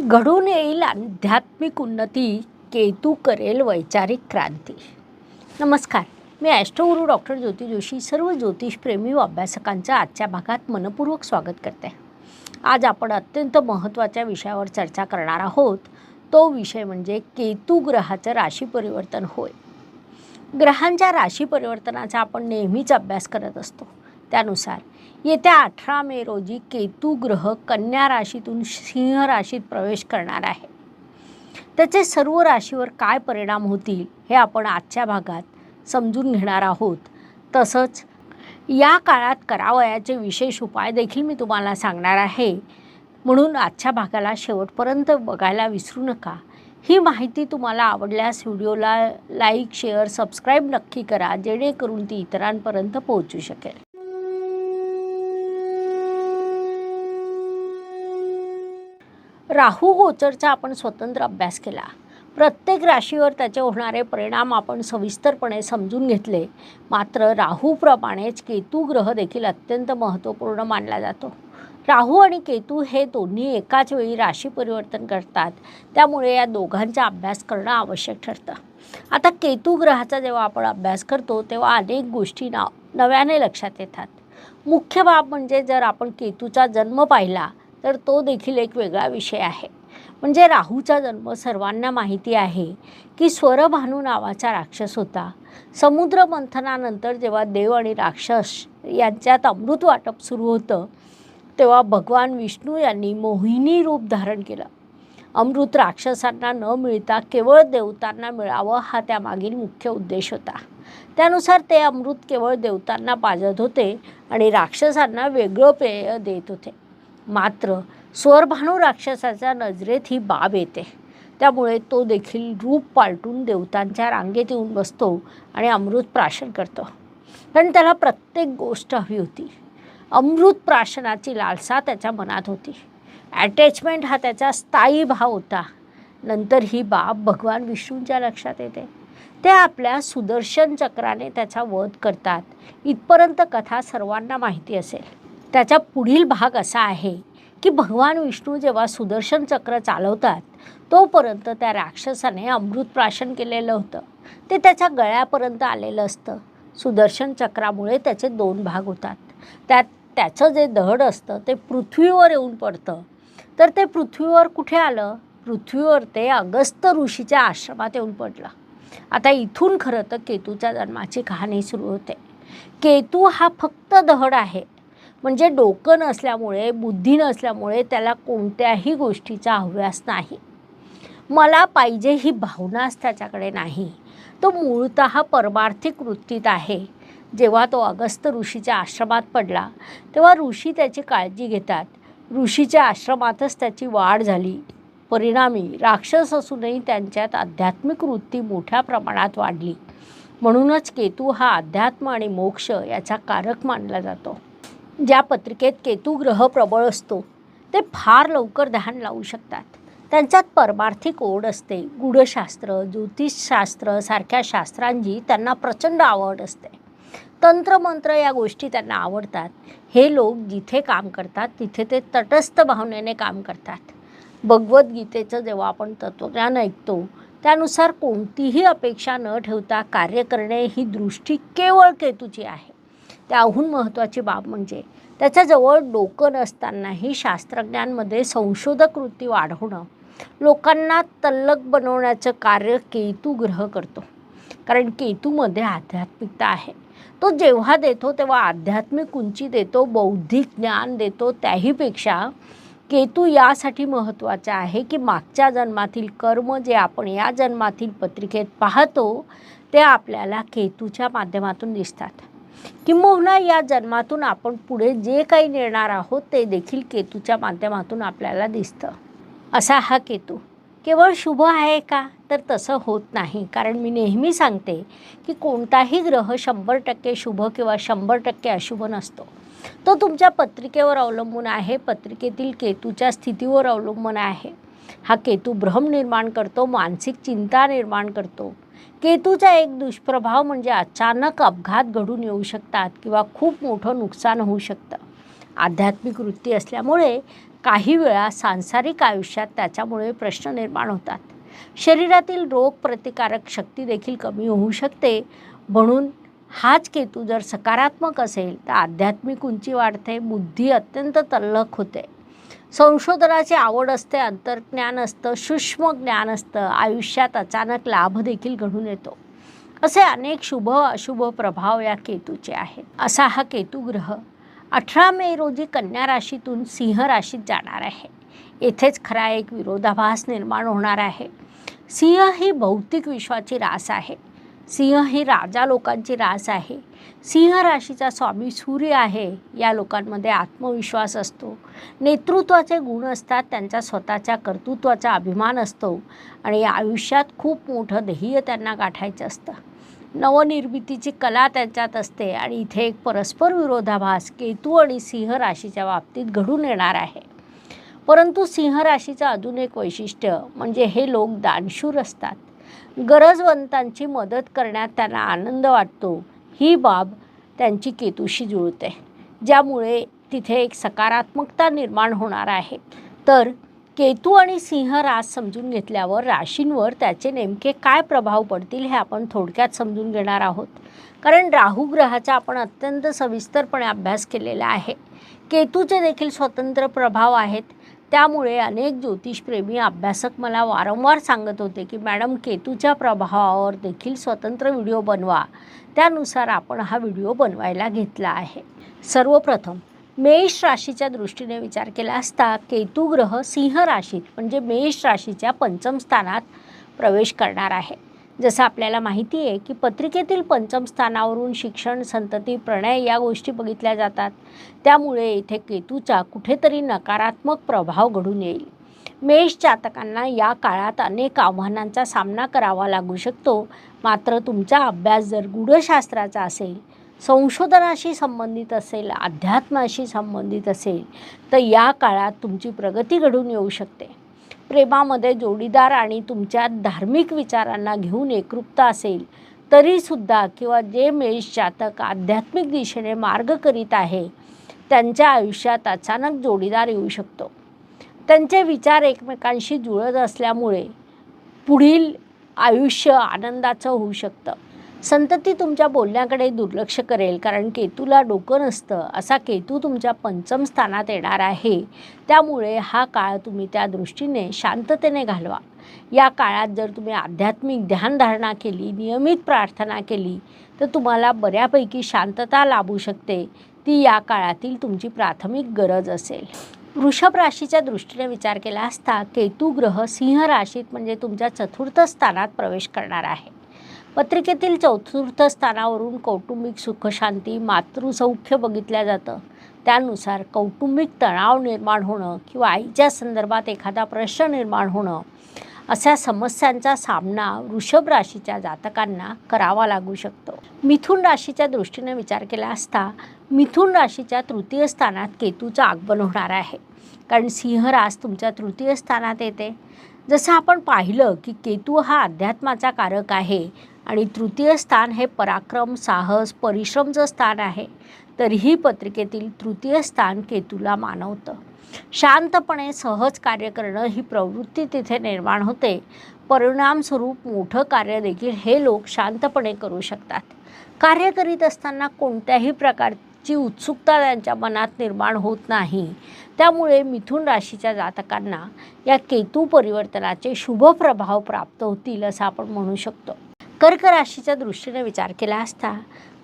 घडून येईल आध्यात्मिक उन्नती केतू करेल वैचारिक क्रांती. नमस्कार. मी astro guru doctor Jyoti Joshi सर्व ज्योतिषप्रेमी व अभ्यासकांचं आजच्या भागात मनपूर्वक स्वागत करते. आज आपण अत्यंत महत्त्वाच्या विषयावर चर्चा करणार आहोत. तो विषय म्हणजे केतू ग्रहाचं राशी परिवर्तन होय. ग्रहांच्या राशी परिवर्तनाचा आपण नेहमीच अभ्यास करत असतो. त्यानुसार येत्या अठरा मे रोजी केतू ग्रह कन्या राशीतून सिंह राशीत प्रवेश करणार आहे. त्याचे सर्व राशीवर काय परिणाम होतील हे आपण आजच्या भागात समजून घेणार आहोत. तसंच या काळात करावयाचे विशेष उपाय देखील मी तुम्हाला सांगणार आहे. म्हणून आजच्या भागाला शेवटपर्यंत बघायला विसरू नका. ही माहिती तुम्हाला आवडल्यास व्हिडिओला लाईक शेअर सबस्क्राईब नक्की करा जेणेकरून ती इतरांपर्यंत पोहोचू शकेल. राहू गोचरचा आपण स्वतंत्र अभ्यास केला. प्रत्येक राशीवर त्याचे होणारे परिणाम आपण सविस्तरपणे समजून घेतले. मात्र राहूप्रमाणेच केतू ग्रह देखील अत्यंत महत्त्वपूर्ण मानला जातो. राहू आणि केतू हे दोन्ही एकाच वेळी राशी परिवर्तन करतात. त्यामुळे या दोघांचा अभ्यास करणं आवश्यक ठरतं. आता केतू ग्रहाचा जेव्हा आपण अभ्यास करतो तेव्हा अनेक गोष्टी ना नव्याने लक्षात येतात. मुख्य बाब म्हणजे जर आपण केतूचा जन्म पाहिला तर तो देखील एक वेगळा विषय आहे. म्हणजे राहूचा जन्म सर्वांना माहिती आहे की स्वरभानू नावाचा राक्षस होता. समुद्र मंथनानंतर जेव्हा देव आणि राक्षस यांच्यात अमृत वाटप सुरू होतं तेव्हा भगवान विष्णू यांनी मोहिनी रूप धारण केलं. अमृत राक्षसांना न मिळता केवळ देवतांना मिळावं हा त्यामागील मुख्य उद्देश होता. त्यानुसार ते अमृत केवळ देवतांना पाजत होते आणि राक्षसांना वेगळं पेय देत होते. मात्र स्वरभानू राक्षसाच्या नजरेत ही बाब येते. त्यामुळे तो देखील रूप पालटून देवतांच्या रांगेत येऊन बसतो आणि अमृत प्राशन करतो. कारण त्याला प्रत्येक गोष्ट हवी होती. अमृत प्राशनाची लालसा त्याच्या मनात होती. ॲटॅचमेंट हा त्याचा स्थायी भाव होता. नंतर ही बाब भगवान विष्णूंच्या लक्षात येते. ते आपल्या सुदर्शन चक्राने त्याचा वध करतात. इथपर्यंत कथा सर्वांना माहिती असेल. त्याचा पुढील भाग असा आहे की भगवान विष्णू जेव्हा सुदर्शन चक्र चालवतात तोपर्यंत त्या राक्षसाने अमृत प्राशन केलेलं होतं. ते त्याच्या गळ्यापर्यंत आलेलं असतं. सुदर्शन चक्रामुळे त्याचे दोन भाग होतात. त्यात त्याचं जे दहड असतं ते पृथ्वीवर येऊन पडतं. तर ते पृथ्वीवर कुठे आलं? पृथ्वीवर ते अगस्त ऋषीच्या आश्रमात येऊन पडलं. आता इथून खरं तर केतूच्या जन्माची कहाणी सुरू होते. केतू हा फक्त दहड आहे. म्हणजे डोकं नसल्यामुळे बुद्धी नसल्यामुळे त्याला कोणत्याही गोष्टीचा हव्यास नाही. मला पाहिजे ही भावनाच त्याच्याकडे नाही. तो मूळत परमार्थिक वृत्तीत आहे. जेव्हा तो अगस्त ऋषीच्या आश्रमात पडला तेव्हा ऋषी त्याची काळजी घेतात. ऋषीच्या आश्रमातच त्याची वाढ झाली. परिणामी राक्षस असूनही त्यांच्यात आध्यात्मिक वृत्ती मोठ्या प्रमाणात वाढली. म्हणूनच केतू हा अध्यात्म आणि मोक्ष याचा कारक मानला जातो. ज्या पत्रिकेत केतू ग्रह प्रबळ असतो ते फार लवकर ध्यान लावू शकतात. त्यांच्यात परमार्थिक ओढ असते. गूढशास्त्र ज्योतिषशास्त्र सारख्या शास्त्रांची त्यांना प्रचंड आवड असते. तंत्रमंत्र या गोष्टी त्यांना आवडतात. हे लोक जिथे काम करतात तिथे ते तटस्थ भावनेने काम करतात. भगवद्गीतेचं जेव्हा आपण तत्त्वज्ञान ऐकतो त्यानुसार कोणतीही अपेक्षा न ठेवता कार्य करणे ही दृष्टी केवळ केतूची आहे. त्याहून महत्त्वाची बाब म्हणजे त्याच्याजवळ डोकं नसतानाही शास्त्रज्ञांमध्ये संशोधक वृत्ती वाढवणं लोकांना तल्लक बनवण्याचं कार्य केतू ग्रह करतो. कारण केतूमध्ये आध्यात्मिकता आहे. तो जेव्हा देतो तेव्हा आध्यात्मिक उंची देतो बौद्धिक ज्ञान देतो. त्याहीपेक्षा केतू यासाठी महत्त्वाचा आहे की मागच्या जन्मातील कर्म जे आपण या जन्मातील पत्रिकेत पाहतो ते आपल्याला केतूच्या माध्यमातून दिसतात. किंबहुना या जन्मातून आपण पुढे जे काही नेणार आहोत ते देखील केतूच्या माध्यमातून आपल्याला दिसतं. असा हा केतू. केवळ शुभ आहे का? तर तसं होत नाही. कारण मी नेहमी सांगते की कोणताही ग्रह शंभर टक्के शुभ किंवा शंभर टक्के अशुभ नसतो. तो तुमच्या पत्रिकेवर अवलंबून आहे पत्रिकेतील केतूच्या स्थितीवर अवलंबून आहे. हा केतू भ्रम निर्माण करतो मानसिक चिंता निर्माण करतो. केतूचा एक दुष्प्रभाव म्हणजे अचानक अपघात घडून येऊ शकतात किंवा खूप मोठं नुकसान होऊ शकतं. आध्यात्मिक वृत्ती असल्यामुळे काही वेळा सांसारिक आयुष्यात त्याच्यामुळे प्रश्न निर्माण होतात. शरीरातील रोग प्रतिकारक शक्ती देखील कमी होऊ शकते. म्हणून हाच केतू जर सकारात्मक असेल तर आध्यात्मिक उंची वाढते बुद्धी अत्यंत तल्लख होते. संशोधनाची आवड असते अंतर्ज्ञान असतं सूक्ष्म ज्ञान असतं आयुष्यात अचानक लाभ देखील घडून येतो. असे अनेक शुभ अशुभ प्रभाव या केतूचे आहेत. असा हा केतू ग्रह अठरा मे रोजी कन्या राशीतून सिंह राशीत जाणार आहे. येथेच खरा एक विरोधाभास निर्माण होणार आहे. सिंह ही भौतिक विश्वाची रास आहे. सिंह हे राजा लोकांची रास आहे. सिंह राशीचा स्वामी सूर्य आहे या लोकांमध्ये आत्मविश्वास असतो. नेतृत्वाचे गुण असतात त्यांच्या स्वतःच्या कर्तृत्वाचा अभिमान असतो आणि आयुष्यात खूप मोठं ध्येय त्यांना गाठायचं असतं. नवनिर्मितीची कला त्यांच्यात असते आणि इथे एक परस्पर विरोधाभास केतू आणि सिंह राशीच्या बाबतीत घडून येणार आहे. परंतु सिंह राशीचं अजून एक वैशिष्ट्य म्हणजे हे लोक दानशूर असतात. गरजवंतांची मदत करण्यात त्यांना आनंद वाटतो. ही बाब त्यांची केतूशी जुळते ज्यामुळे तिथे एक सकारात्मकता निर्माण होणार आहे. तर केतू आणि सिंह रास समजून घेतल्यावर राशींवर त्याचे नेमके काय प्रभाव पडतील हे आपण थोडक्यात समजून घेणार आहोत. कारण राहू ग्रहाचा आपण अत्यंत सविस्तरपणे अभ्यास केलेला आहे. केतूचे देखील स्वतंत्र प्रभाव आहेत. त्यामुळे अनेक ज्योतिषप्रेमी अभ्यासक मला वारंवार सांगत होते की मॅडम केतूच्या प्रभावावर देखील स्वतंत्र व्हिडिओ बनवा. त्यानुसार आपण हा व्हिडिओ बनवायला घेतला आहे. सर्वप्रथम मेष राशीच्या दृष्टीने विचार केला असता केतू ग्रह सिंह राशीत म्हणजे मेष राशीच्या पंचम स्थानात प्रवेश करणार आहे. जसं आपल्याला माहिती आहे की पत्रिकेतील पंचम स्थानावरून शिक्षण संतती प्रणय या गोष्टी बघितल्या जातात. त्यामुळे इथे केतूचा कुठेतरी नकारात्मक प्रभाव घडून येईल. मेष जातकांना या काळात अनेक आव्हानांचा सामना करावा लागू शकतो. मात्र तुमचा अभ्यास जर गूढशास्त्राचा असेल संशोधनाशी संबंधित असेल अध्यात्माशी संबंधित असेल तर या काळात तुमची प्रगती घडून येऊ शकते. प्रेमामध्ये जोडीदार आणि तुमच्या धार्मिक विचारांना घेऊन एकरूपता असेल तरीसुद्धा किंवा जे मेष जातक आध्यात्मिक दिशेने मार्ग करीत आहे त्यांच्या आयुष्यात अचानक जोडीदार येऊ शकतो. त्यांचे विचार एकमेकांशी जुळत असल्यामुळे पुढील आयुष्य आनंदाचं होऊ शकतं. संतती तुमच्या बोलण्याकडे दुर्लक्ष करेल कारण केतूला डोकं नसतं. असा केतू तुमच्या पंचम स्थानात येणार आहे. त्यामुळे हा काळ तुम्ही त्या दृष्टीने शांततेने घालवा. या काळात जर तुम्ही आध्यात्मिक ध्यानधारणा केली नियमित प्रार्थना केली तर तुम्हाला बऱ्यापैकी शांतता लाभू शकते. ती या काळातील तुमची प्राथमिक गरज असेल. वृषभ राशीच्या दृष्टीने विचार केला असता केतू ग्रह सिंह राशीत म्हणजे तुमच्या चतुर्थ स्थानात प्रवेश करणार आहे. पत्रिकेतील चतुर्थ स्थानावरून कौटुंबिक सुखशांती मातृसौख्य बघितल्या जातं. त्यानुसार कौटुंबिक तणाव निर्माण होणं किंवा आईच्या संदर्भात एखादा प्रश्न निर्माण होणं अशा समस्यांचा सामना वृषभ राशीच्या जातकांना करावा लागू शकतो. मिथुन राशीच्या दृष्टीने विचार केला असता मिथुन राशीच्या तृतीय स्थानात केतूचं आगमन होणार आहे. कारण सिंह रास तुमच्या तृतीय स्थानात येते. जसं आपण पाहिलं की केतू हा अध्यात्माचा कारक आहे आणि तृतीय स्थान हे पराक्रम साहस परिश्रमचं स्थान आहे. तरीही पत्रिकेतील तृतीय स्थान केतूला मानवतं. शांतपणे सहज कार्य करणं ही प्रवृत्ती तिथे निर्माण होते. परिणामस्वरूप मोठं कार्य देखील हे लोक शांतपणे करू शकतात. कार्य करीत असताना कोणत्याही प्रकारची उत्सुकता त्यांच्या मनात निर्माण होत नाही. त्यामुळे मिथुन राशीच्या जातकांना या केतू परिवर्तनाचे शुभ प्रभाव प्राप्त होतील असं आपण म्हणू शकतो. कर्क राशीच्या दृष्टीने विचार केला असता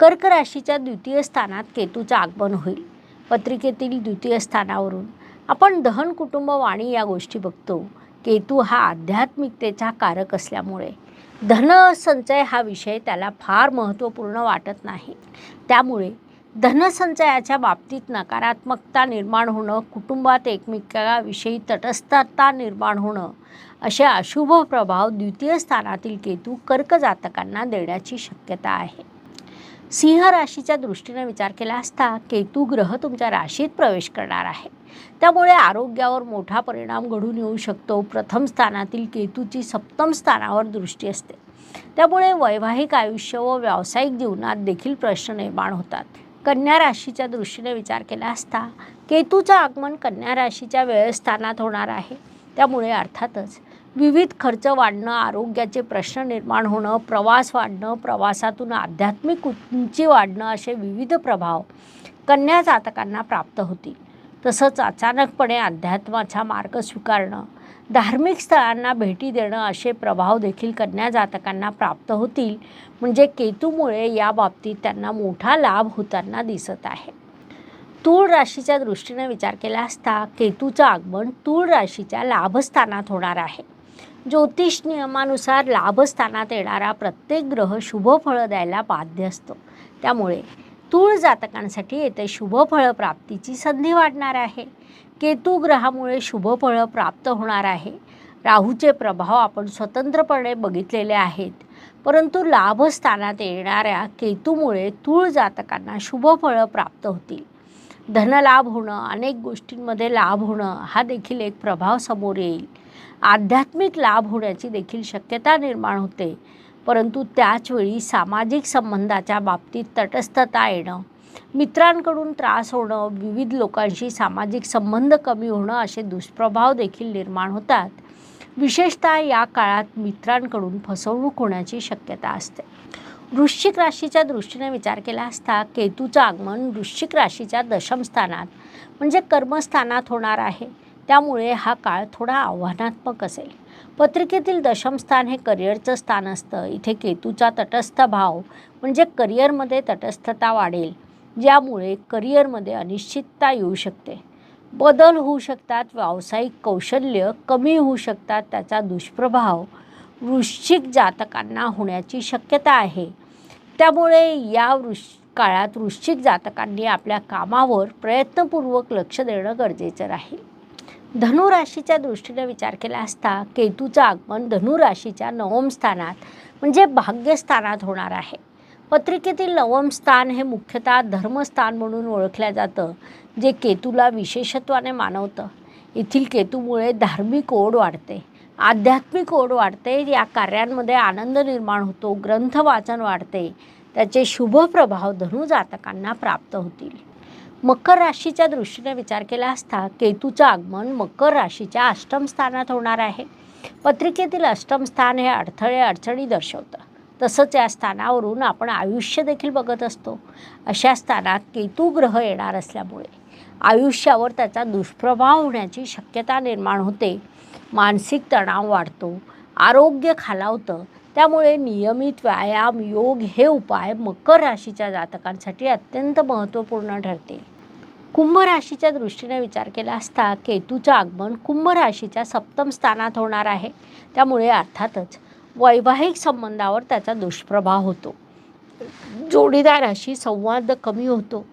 कर्क राशीच्या द्वितीय स्थानात केतूचं आगमन होईल. पत्रिकेतील द्वितीय स्थानावरून आपण दहन कुटुंब वाणी या गोष्टी बघतो. केतू हा आध्यात्मिकतेचा कारक असल्यामुळे धनसंचय हा विषय त्याला फार महत्त्वपूर्ण वाटत नाही. त्यामुळे धनसंचयाच्या बाबतीत नकारात्मकता निर्माण होणं कुटुंबात एकमेकाविषयी तटस्थता निर्माण होणं असे अशुभ प्रभाव द्वितीय स्थानातील केतू कर्क जातकांना देण्याची शक्यता आहे. सिंह राशीच्या दृष्टीने विचार केला असता केतू ग्रह तुमच्या राशीत प्रवेश करणार आहे. त्यामुळे आरोग्यावर मोठा परिणाम घडून येऊ शकतो. प्रथम स्थानातील केतूची सप्तम स्थानावर दृष्टी असते. त्यामुळे वैवाहिक आयुष्य व व्यावसायिक जीवनात देखील प्रश्न निर्माण होतात. कन्या राशीच्या दृष्टीने विचार केला असता केतूचं आगमन कन्या राशीच्या वेळस्थानात होणार आहे. त्यामुळे अर्थातच विविध खर्च वाढणं आरोग्याचे प्रश्न निर्माण होणं प्रवास वाढणं प्रवासातून आध्यात्मिक उंची वाढणं असे विविध प्रभाव कन्या जातकांना प्राप्त होतील. तसंच अचानकपणे अध्यात्माचा मार्ग स्वीकारणं धार्मिक स्थळांना भेटी देणं असे प्रभाव देखील कन्या जातकांना प्राप्त होतील. म्हणजे केतूमुळे या बाबतीत त्यांना मोठा लाभ होताना दिसत आहे. तूळ राशीच्या दृष्टीने विचार केला असता केतूचं आगमन तूळ राशीच्या लाभस्थानात होणार आहे. ज्योतिष नियमानुसार लाभस्थानात येणारा प्रत्येक ग्रह शुभफळं द्यायला बाध्य असतो. त्यामुळे तूळ जातकांसाठी येथे शुभफळ प्राप्तीची संधी वाढणार आहे. केतू ग्रहामुळे शुभफळं प्राप्त होणार आहे. राहूचे प्रभाव आपण स्वतंत्रपणे बघितलेले आहेत. परंतु लाभस्थानात येणाऱ्या केतूमुळे तूळ जातकांना शुभफळं प्राप्त होतील. धनलाभ होणं अनेक गोष्टींमध्ये लाभ होणं हा देखील एक प्रभाव समोर येईल. आध्यात्मिक लाभ होण्याची देखील शक्यता निर्माण होते. परंतु त्याचवेळी सामाजिक संबंधाच्या बाबतीत तटस्थता येणं मित्रांकडून त्रास होणं विविध लोकांशी सामाजिक संबंध कमी होणं असे दुष्प्रभाव देखील निर्माण होतात. विशेषतः या काळात मित्रांकडून फसवणूक होण्याची शक्यता असते. वृश्चिक राशीच्या दृष्टीने विचार केला असता केतूचं आगमन वृश्चिक राशीच्या दशमस्थानात म्हणजे कर्मस्थानात होणार आहे. त्यामुळे हा काळ थोडा आव्हानात्मक असेल. पत्रिकेतील दशमस्थान हे करिअरचं स्थान असतं. इथे केतूचा तटस्थ भाव म्हणजे करिअरमध्ये तटस्थता वाढेल ज्यामुळे करिअरमध्ये अनिश्चितता येऊ शकते. बदल होऊ शकतात व्यावसायिक कौशल्य कमी होऊ शकतात त्याचा दुष्प्रभाव वृश्चिक जातकांना होण्याची शक्यता आहे. त्यामुळे या वृश काळात वृश्चिक जातकांनी आपल्या कामावर प्रयत्नपूर्वक लक्ष देणं गरजेचं राहील. धनुराशीच्या दृष्टीने विचार केला असता केतूचं आगमन धनुराशीच्या नवम स्थानात म्हणजे भाग्यस्थानात होणार आहे. पत्रिकेतील नवम स्थान हे मुख्यतः धर्मस्थान म्हणून ओळखलं जातं जे केतूला विशेषत्वाने मानवतं. येथील केतूमुळे धार्मिक ओढ वाढते. आध्यात्मिक ओढ वाढते या कार्यांमध्ये आनंद निर्माण होतो ग्रंथ वाचन वाढते त्याचे शुभ प्रभाव धनुजातकांना प्राप्त होतील. मकर राशीच्या दृष्टीने विचार केला असता केतूचं आगमन मकर राशीच्या अष्टम स्थानात होणार आहे. पत्रिकेतील अष्टम स्थान हे अडथळे अडचणी दर्शवतं. तसंच या स्थानावरून आपण आयुष्य देखील बघत असतो. अशा स्थानात केतू ग्रह येणार असल्यामुळे आयुष्यावर त्याचा दुष्प्रभाव होण्याची शक्यता निर्माण होते. मानसिक तणाव वाढतो. आरोग्य खालावतं. त्यामुळे नियमित व्यायाम योग हे उपाय मकर राशीच्या जातकांसाठी अत्यंत महत्त्वपूर्ण ठरतील कुंभ राशीच्या दृष्टीने विचार केला असता केतूचं आगमन कुंभ राशीच्या सप्तम स्थानात होणार आहे. त्यामुळे अर्थातच वैवाहिक संबंधावर त्याचा दुष्प्रभाव होतो. जोडीदाराशी संवाद कमी होतो.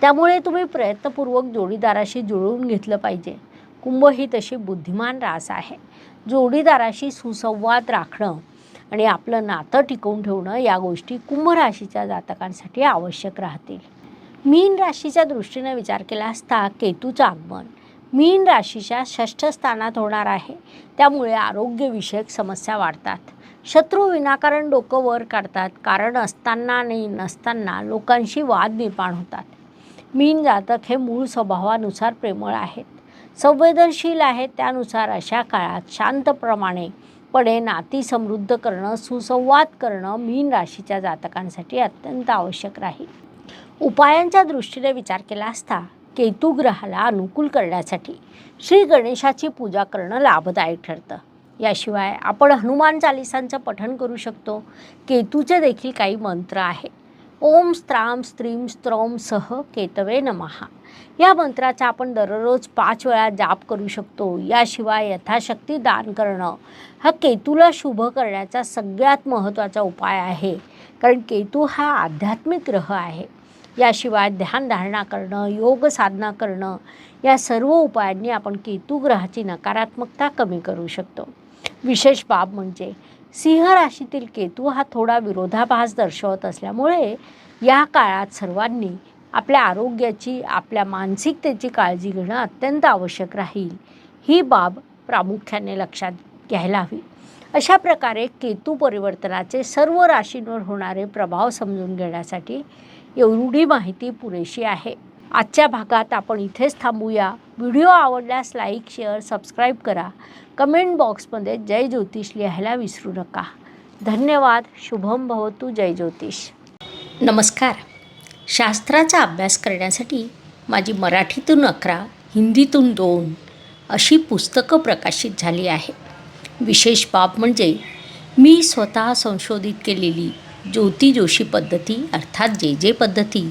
त्यामुळे तुम्ही प्रयत्नपूर्वक जोडीदाराशी जुळवून घेतलं पाहिजे. कुंभ ही तशी बुद्धिमान रास आहे. जोडीदाराशी सुसंवाद राखणं आणि आपलं नातं टिकवून ठेवणं या गोष्टी कुंभ राशीच्या जातकांसाठी आवश्यक राहतील. मीन राशीच्या दृष्टीने विचार केला असता केतूचं आगमन. मीन राशीच्या षष्ठ स्थानात होणार आहे. त्यामुळे आरोग्यविषयक समस्या वाढतात. शत्रू विनाकारण डोकं वर काढतात. कारण असताना आणि नसताना लोकांशी वाद निर्माण होतात. मीन जातक हे मूळ स्वभावानुसार प्रेमळ आहेत. संवेदनशील आहेत त्यानुसार अशा काळात शांतप्रमाणे पणे नाती समृद्ध करणं सुसंवाद करणं मीन राशीच्या जातकांसाठी अत्यंत आवश्यक राहील. उपायांच्या दृष्टीने विचार केला असता केतू ग्रहाला अनुकूल करण्यासाठी श्री गणेशाची पूजा करणं लाभदायक ठरतं. याशिवाय आपण हनुमान चालिसांचं पठण करू शकतो. केतूचे देखील काही मंत्र आहे ओम स्त्राम स्त्रीम स्त्रोम सह केतवे नमहा या मंत्राचा आपण दररोज पाच वेळा जाप करू शकतो. याशिवाय यथाशक्ती दान करणं हा केतूला शुभ करण्याचा सगळ्यात महत्त्वाचा उपाय आहे. कारण केतू हा आध्यात्मिक ग्रह आहे. याशिवाय ध्यानधारणा करणं योग साधना करणं या सर्व उपायांनी आपण केतू ग्रहाची नकारात्मकता कमी करू शकतो. विशेष बाब म्हणजे सिंह राशीतील केतू हा थोडा विरोधाभास दर्शवत असल्यामुळे या काळात सर्वांनी आपल्या आरोग्याची आपल्या मानसिकतेची काळजी घेणं अत्यंत आवश्यक राहील. ही बाब प्रामुख्याने लक्षात घ्यायला हवी. अशा प्रकारे केतू परिवर्तनाचे सर्व राशींवर होणारे प्रभाव समजून घेण्यासाठी एवढी माहिती पुरेशी आहे. आजच्या भागात आपण इथेच थांबूया. व्हिडिओ आवडल्यास लाईक शेअर सबस्क्राईब करा. कमेंट बॉक्समध्ये जय ज्योतिष लिहायला विसरू नका. धन्यवाद. शुभम भवतु. जय ज्योतिष. नमस्कार. शास्त्राचा अभ्यास करण्यासाठी माझी मराठीतून अकरा हिंदीतून दोन अशी पुस्तकं प्रकाशित झाली आहे. विशेष बाब म्हणजे मी स्वतः संशोधित केलेली ज्योती जोशी पद्धती अर्थात जे जे पद्धती